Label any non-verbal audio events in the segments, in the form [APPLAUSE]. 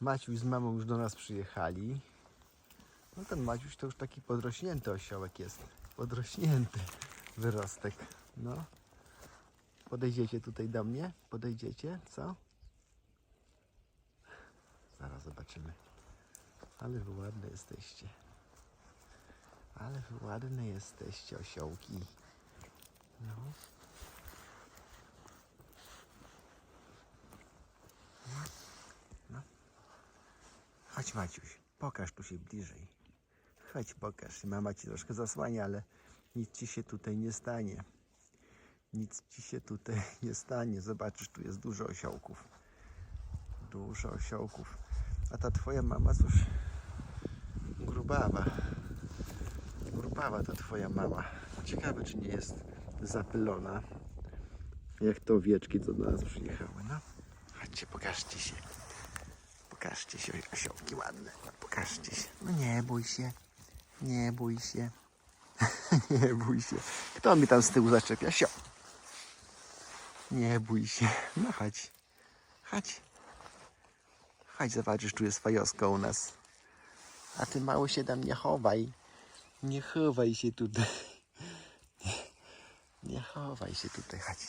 Maciuś z mamą już do nas przyjechali. No ten Maciuś to już taki podrośnięty osiołek jest. Podrośnięty wyrostek. No. Podejdziecie tutaj do mnie? Podejdziecie? Co? Zaraz zobaczymy. Ale wy ładne jesteście. Ale wy ładne jesteście, osiołki. No. Chodź Maciuś, pokaż tu się bliżej. Chodź, pokaż. Mama ci troszkę zasłania, ale nic ci się tutaj nie stanie. Nic ci się tutaj nie stanie. Zobaczysz, tu jest dużo osiołków. Dużo osiołków. A ta twoja mama, cóż, grubawa. Grubawa ta twoja mama. Ciekawe, czy nie jest zapylona. Jak to owieczki, co do nas przyjechały. No, chodźcie, pokażcie się. Pokażcie się, osiołki ładne. Pokażcie się. No nie bój się. Nie bój się. [LAUGHS] nie bój się. Kto mi tam z tyłu zaczepia? Sio. Nie bój się. No chodź. Chodź. Chodź, zobaczysz, tu jest fajoska u nas. A ty mało się tam nie chowaj. Nie chowaj się tutaj. Nie chowaj się tutaj, chodź.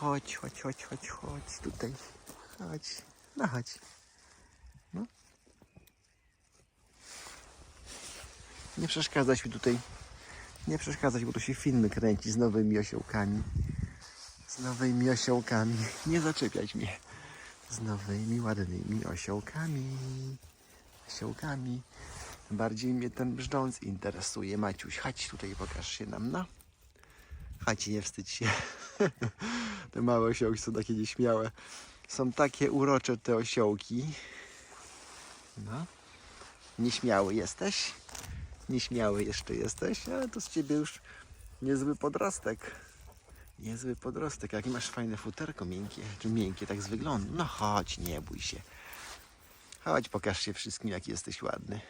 Chodź, chodź, chodź, chodź, chodź tutaj. Chodź. No chodź. Nie przeszkadzać mi tutaj. Nie przeszkadzać, bo tu się filmy kręci z nowymi osiołkami. Z nowymi osiołkami. [LAUGHS] Nie zaczepiać mnie. Z nowymi, ładnymi osiołkami. Osiołkami. Bardziej mnie ten brzdąc interesuje. Maciuś, chodź tutaj, pokaż się nam, no. Chodź, nie wstydź się. [LAUGHS] te małe osiołki są takie nieśmiałe. Są takie urocze te osiołki. No. Nieśmiały jesteś? Nieśmiały jeszcze jesteś, ale to z ciebie już niezły podrostek. Niezły podrostek. Jakie masz fajne futerko miękkie, czy miękkie tak z wyglądu. No chodź, nie bój się. Chodź, pokaż się wszystkim, jaki jesteś ładny.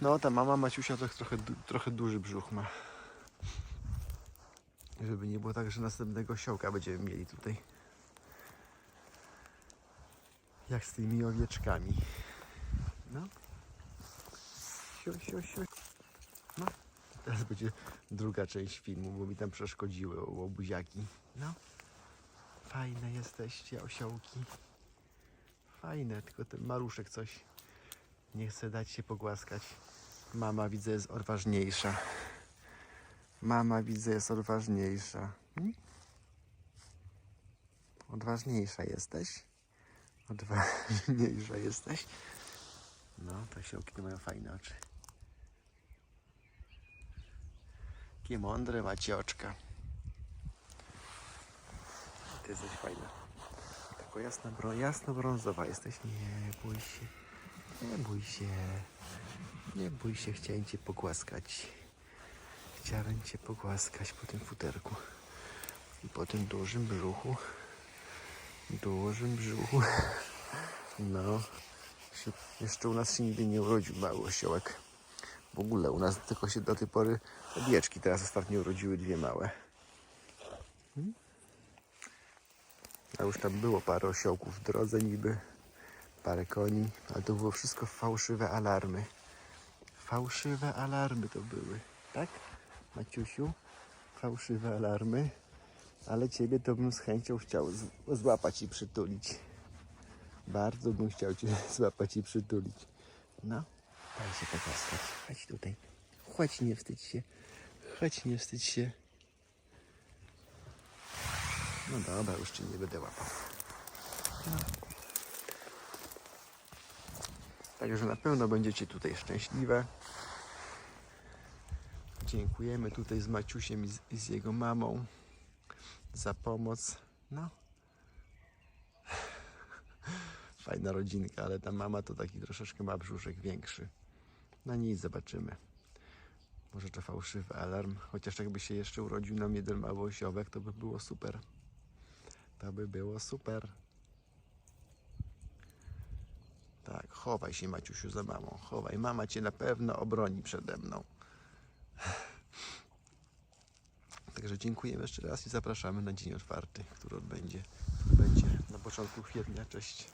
No, ta mama Maciusia to trochę, trochę duży brzuch ma. Żeby nie było tak, że następnego siołka będziemy mieli tutaj. Jak z tymi owieczkami. No. Sio, sio. No. Teraz będzie druga część filmu, bo mi tam przeszkodziły łobuziaki. No. Fajne jesteście, osiołki. Fajne, tylko ten maruszek coś nie chce dać się pogłaskać. Mama widzę jest odważniejsza. Mama widzę jest odważniejsza. Hmm? Odważniejsza jesteś? Odważniejsza jesteś? No, te siołki to mają fajne oczy. Jakie mądre macioczka. Ty jesteś fajna. Tylko jasna, bro, jasno-brązowa jesteś. Nie bój się. Nie bój się. Nie bój się, chciałem cię pogłaskać. Chciałem cię pogłaskać po tym futerku. I po tym dużym brzuchu. Dużym brzuchu. No. Jeszcze u nas się nigdy nie urodził mały osiołek. W ogóle u nas tylko się do tej pory owieczki teraz ostatnio urodziły dwie małe. Hmm? A już tam było parę osiołków w drodze niby. Parę koni, ale to było wszystko fałszywe alarmy. Fałszywe alarmy to były, tak? Maciusiu? Fałszywe alarmy. Ale ciebie to bym z chęcią chciał złapać i przytulić. Bardzo bym chciał cię [LAUGHS] złapać i przytulić. No, daj się pogłaskać. Chodź tutaj. Chodź, nie wstydź się. Chodź, nie wstydź się. No dobra, już cię nie będę łapał. Także na pewno będziecie tutaj szczęśliwe. Dziękujemy tutaj z Maciusiem i z, i z jego mamą za pomoc. No. [LAUGHS] Fajna rodzinka, ale ta mama to taki troszeczkę ma brzuszek większy. No nic, zobaczymy. Może to fałszywy alarm, chociaż jakby się jeszcze urodził nam jeden mały osiołek, to by było super. To by było super. Tak, chowaj się Maciusiu za mamą, chowaj. Mama cię na pewno obroni przede mną. Także dziękujemy jeszcze raz i zapraszamy na dzień otwarty, który odbędzie, który będzie na początku kwietnia. Cześć.